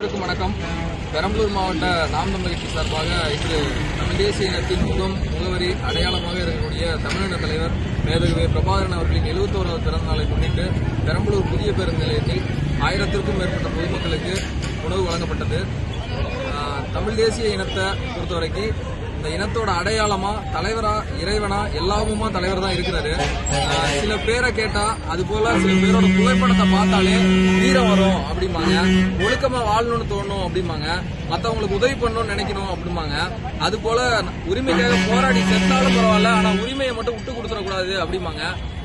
அனைவருக்கும் வணக்கம். பெரம்பலூர் மாவட்ட நாம் தமிழ் கட்சி சார்பாக இன்று தமிழ் தேசிய இனத்தின் முகம் முகவரி அடையாளமாக இருக்கக்கூடிய தமிழின தலைவர் மேதகுவே பிரபாகரன் அவர்களின் எழுபத்தோராவது பிறந்த நாளை முன்னிட்டு பெரம்பலூர் புதிய பேருந்து நிலையத்தில் ஆயிரத்திற்கும் மேற்பட்ட பொதுமக்களுக்கு உணவு வழங்கப்பட்டது. தமிழ் தேசிய இனத்தை பொறுத்தவரைக்கும் இந்த இனத்தோட அடையாளமா தலைவரா இறைவனா எல்லாமுமா தலைவர் தான் இருக்கிறாரு. சில பேரை கேட்டா அது போல சில பேரோட புகைப்படத்தை பார்த்தாலே வீரம் வரும். அப்படிம்பாங்க. ஒழுக்கமா வாழணும்னு தோணும் அப்படிம்பாங்க. மத்தவங்களுக்கு உதவி பண்ணணும்னு நினைக்கணும் அப்படிம்பாங்க. அது போல உரிமைக்காக போராடி செத்தாலும் பரவாயில்ல ஆனா உரிமையை மட்டும் விட்டு கொடுத்துடக்கூடாது அப்படிம்பாங்க.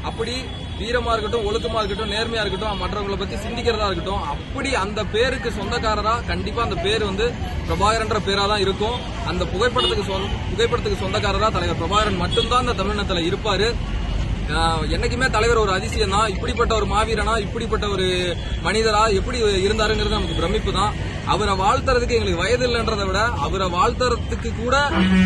அப்படி வீரமா இருக்கட்டும் ஒழுக்கமா இருக்கட்டும் நேர்மையா இருக்கட்டும் மற்றவங்களை பத்தி சிந்திக்கிறதா இருக்கட்டும் அப்படி அந்த பேருக்கு சொந்தக்காரரா கண்டிப்பா அந்த பேர் வந்து பிரபாகரன்ற பேரா தான் இருக்கும். அந்த புகைப்படத்துக்கு சொந்த புகைப்படத்துக்கு சொந்தக்காரரா தலைவர் பிரபாகரன் மட்டும்தான் அந்த தமிழினத்துல இருப்பாரு. என்னைக்குமே தலைவர் ஒரு அதிசயம் தான் இப்படிப்பட்ட ஒரு மாவீரனா இப்படிப்பட்ட ஒரு மனிதரா எப்படி இருந்தாருங்கிறது நமக்கு பிரமிப்பு தான் அவரை வாழ்த்துறதுக்கு எங்களுக்கு வயது இல்லைன்றதை விட அவரை வாழ்த்துறதுக்கு கூட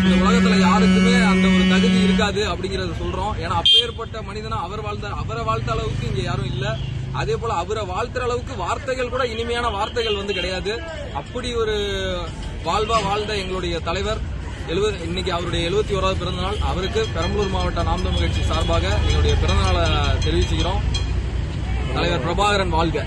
இந்த உலகத்துல யாருக்குமே அந்த ஒரு தகுதி இருக்காது அப்படிங்கறத சொல்றோம். ஏன்னா அப்பேற்பட்ட மனிதனா அவர் வாழ்ந்த அவரை வாழ்த்த அளவுக்கு இங்க யாரும் இல்ல. அதே போல அவரை வாழ்த்துற அளவுக்கு வார்த்தைகள் கூட இனிமையான வார்த்தைகள் வந்து கிடையாது. அப்படி ஒரு வாழ்வா வாழ்ந்த எங்களுடைய தலைவர். எழுபது இன்னைக்கு அவருடைய எழுபத்தி ஓராவது பிறந்தநாள். அவருக்கு பெரம்பலூர் மாவட்ட நாம் தமிழ் கட்சி சார்பாக எங்களுடைய பிறந்தநாளை தெரிவிச்சுக்கிறோம். தலைவர் பிரபாகரன் வாழ்க.